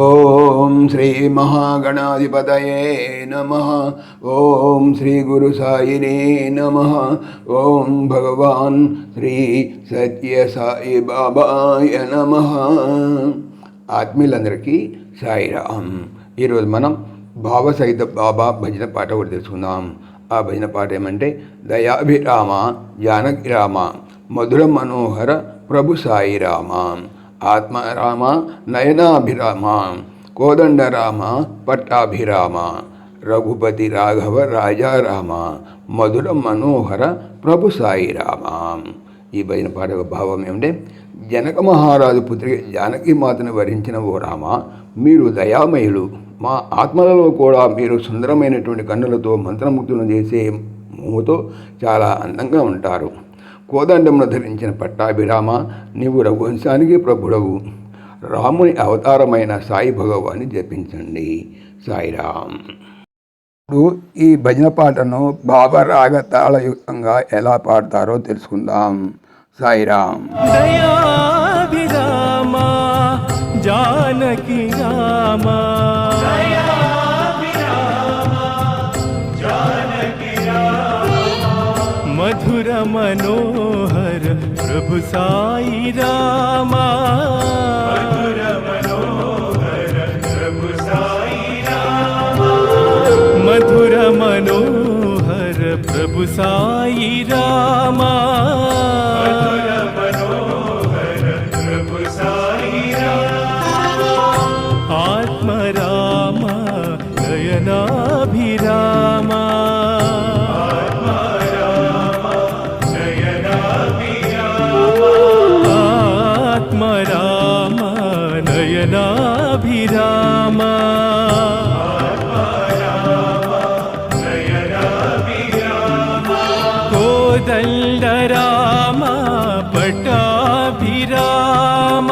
ఓం శ్రీ మహాగణాధిపతయే నమ. ఓం శ్రీ గురు సాయినే నమ. ఓం భగవాన్ శ్రీ సత్య సాయి బాబాయ నమ. ఆత్మీయులందరికీ సాయిరామ్. ఈరోజు మనం భావసహిత బాబా భజన పాట ఒకటి తెలుసుకుందాం. ఆ భజన పాట ఏమంటే దయాభిరామ జానకిరామ మధుర మనోహర ప్రభు సాయిరామ. ఆత్మరామ నయనాభిరామ కోదండరామ పట్టాభిరామ రఘుపతి రాఘవ రాజారామ మధుర మనోహర ప్రభు సాయిరామ ఈ భయన పాట భావం ఏమంటే? జనక మహారాజు పుత్రి జానకి మాతను వరించిన ఓ రామ మీరు దయామయులు. మా ఆత్మలలో కూడా మీరు సుందరమైనటువంటి కన్నులతో మంత్రముగ్ధులను చేసే మూతో చాలా అందంగా ఉంటారు. కోదండమును ధరించిన పట్టాభిరామ నీవు రఘువంశానికి ప్రభుడవు. రాముని అవతారమైన సాయి భగవాన్ని జపించండి. సాయిరామ్. ఇప్పుడు ఈ భజన పాటను భావరాగ తాళయుక్తంగా ఎలా పాడతారో తెలుసుకుందాం. సాయిరామ్. జానకి రామా. भुसा रामनो हर प्रभुसा मधुर मनोहर प्रभु साई रामा। आत्मराम राम పటాభిరామ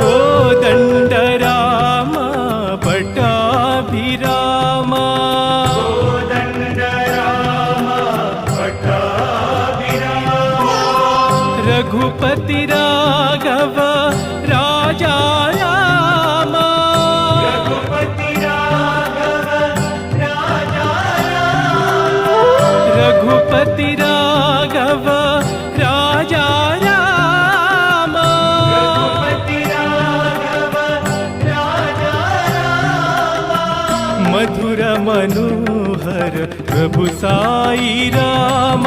కోదండరామ పటాభిరామ రఘుపతి రాఘవ మనోహర ప్రభు సాయి రామ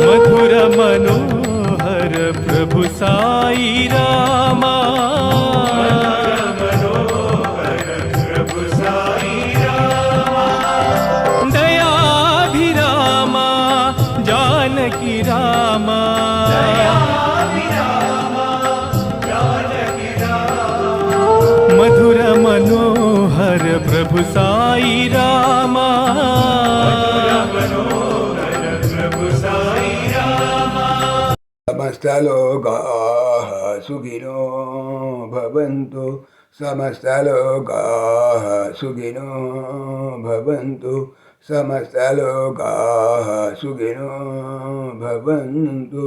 మధుర మనోహర ప్రభు సాయి రామ దయాభిరామ జానకి రామ మధుర మనోహర ప్రభు సాయి రామా. సమస్తలోకా సుఖినో భవంతు సమస్తలోకా సుఖినో భవంతు సమస్తలోకా సుఖినో భవంతు